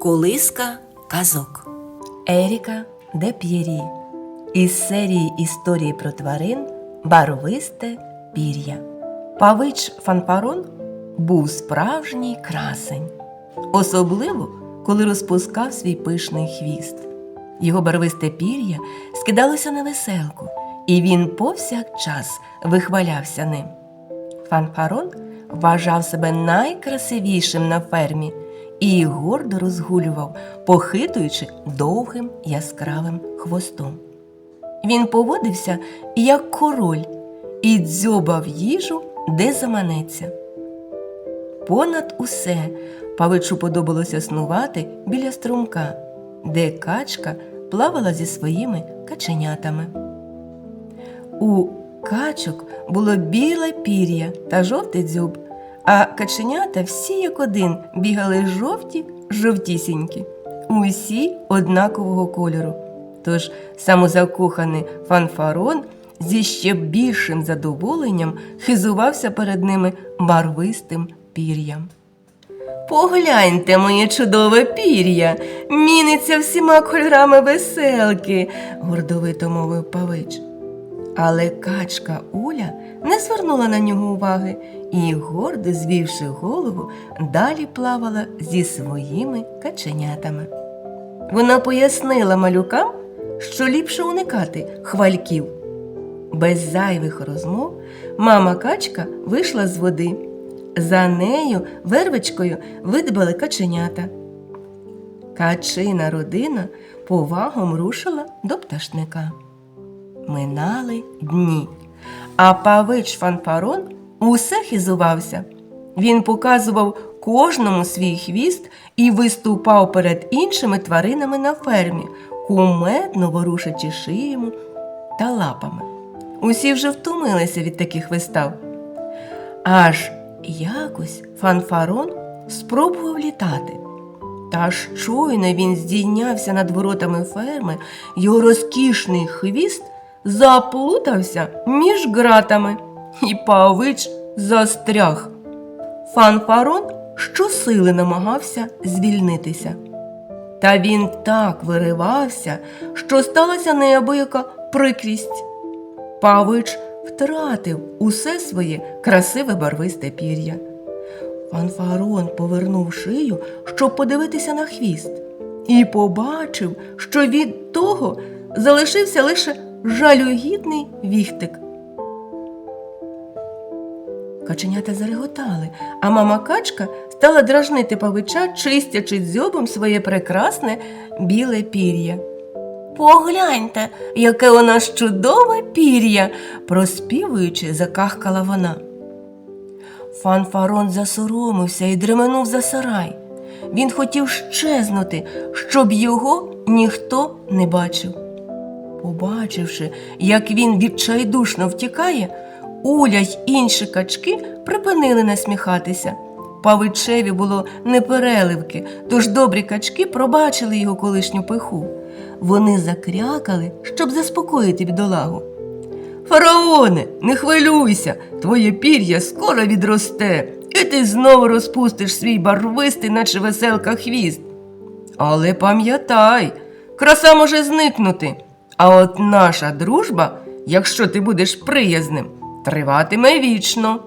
Колиска казок. Еріка де П'єрі із серії історії про тварин Барвисте пір'я. Павич Фанфарон був справжній красень, особливо коли розпускав свій пишний хвіст. Його барвисте пір'я скидалося на веселку, і він повсякчас вихвалявся ним. Фанфарон вважав себе найкрасивішим на фермі і гордо розгулював, похитуючи довгим яскравим хвостом. Він поводився як король і дзьобав їжу, де заманеться. Понад усе павичу подобалося снувати біля струмка, де качка плавала зі своїми каченятами. У качок було біле пір'я та жовтий дзьоб, а каченята всі як один бігали жовті, жовтісінькі, усі однакового кольору. Тож самозакоханий фанфарон зі ще більшим задоволенням хизувався перед ними барвистим пір'ям. Погляньте, моє чудове пір'я, міниться всіма кольорами веселки, гордовито мовив павич. Але качка Уля не звернула на нього уваги і, гордо звівши голову, далі плавала зі своїми каченятами. Вона пояснила малюкам, що ліпше уникати хвальків. Без зайвих розмов мама качка вийшла з води. За нею вервичкою видбали каченята. Качина родина повагом рушила до пташника. Минали дні, а павич фанфарон усе хизувався. Він показував кожному свій хвіст і виступав перед іншими тваринами на фермі, кумедно ворушачи шиями та лапами. Усі вже втомилися від таких вистав. Аж якось фанфарон спробував літати. Та щойно він здійнявся над воротами ферми, його розкішний хвіст заплутався між ґратами, і павич застряг. Фанфарон щосили намагався звільнитися. Та він так виривався, що сталася неабияка прикрість. Павич втратив усе своє красиве барвисте пір'я. Фанфарон повернув шию, щоб подивитися на хвіст, і побачив, що від того залишився лише жалюгідний віхтик. Каченята зареготали, а мама качка стала дражнити павича, чистячи дзьобом своє прекрасне біле пір'я. Погляньте, яке у нас чудове пір'я, проспівуючи, закахкала вона. Фанфарон засоромився і дременув за сарай. Він хотів щезнути, щоб його ніхто не бачив. Побачивши, як він відчайдушно втікає, Уля й інші качки припинили насміхатися. Павичеві було непереливки, тож добрі качки пробачили його колишню пиху. Вони закрякали, щоб заспокоїти бідолагу. Фараоне, не хвилюйся, твоє пір'я скоро відросте, і ти знову розпустиш свій барвистий, наче веселка хвіст. Але пам'ятай, краса може зникнути. А от наша дружба, якщо ти будеш приязним, триватиме вічно.